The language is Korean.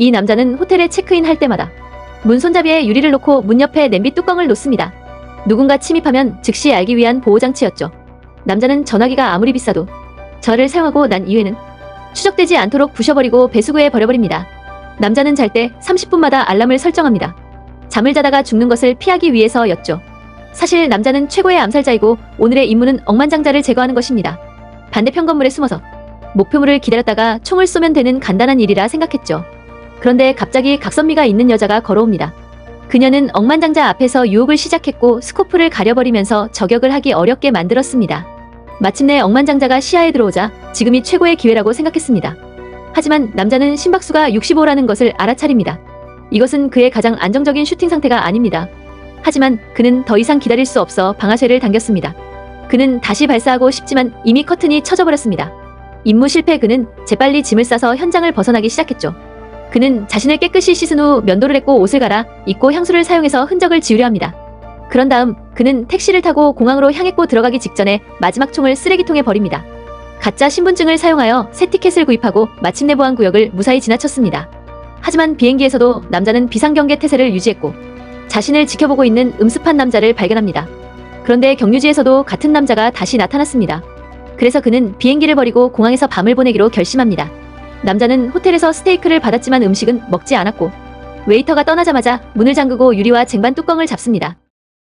이 남자는 호텔에 체크인 할 때마다 문 손잡이에 유리를 놓고 문 옆에 냄비 뚜껑을 놓습니다. 누군가 침입하면 즉시 알기 위한 보호장치였죠. 남자는 전화기가 아무리 비싸도 저를 사용하고 난 이후에는 추적되지 않도록 부셔버리고 배수구에 버려버립니다. 남자는 잘 때 30분마다 알람을 설정합니다. 잠을 자다가 죽는 것을 피하기 위해서였죠. 사실 남자는 최고의 암살자이고 오늘의 임무는 억만장자를 제거하는 것입니다. 반대편 건물에 숨어서 목표물을 기다렸다가 총을 쏘면 되는 간단한 일이라 생각했죠. 그런데 갑자기 각선미가 있는 여자가 걸어옵니다. 그녀는 억만장자 앞에서 유혹을 시작했고 스코프를 가려버리면서 저격을 하기 어렵게 만들었습니다. 마침내 억만장자가 시야에 들어오자 지금이 최고의 기회라고 생각했습니다. 하지만 남자는 심박수가 65라는 것을 알아차립니다. 이것은 그의 가장 안정적인 슈팅 상태가 아닙니다. 하지만 그는 더 이상 기다릴 수 없어 방아쇠를 당겼습니다. 그는 다시 발사하고 싶지만 이미 커튼이 쳐져버렸습니다. 임무 실패 그는 재빨리 짐을 싸서 현장을 벗어나기 시작했죠. 그는 자신을 깨끗이 씻은 후 면도를 했고 옷을 갈아 입고 향수를 사용해서 흔적을 지우려 합니다. 그런 다음 그는 택시를 타고 공항으로 향했고 들어가기 직전에 마지막 총을 쓰레기통에 버립니다. 가짜 신분증을 사용하여 새 티켓을 구입하고 마침내 보안 구역을 무사히 지나쳤습니다. 하지만 비행기에서도 남자는 비상경계 태세를 유지했고 자신을 지켜보고 있는 음습한 남자를 발견합니다. 그런데 경유지에서도 같은 남자가 다시 나타났습니다. 그래서 그는 비행기를 버리고 공항에서 밤을 보내기로 결심합니다. 남자는 호텔에서 스테이크를 받았지만 음식은 먹지 않았고 웨이터가 떠나자마자 문을 잠그고 유리와 쟁반 뚜껑을 잡습니다.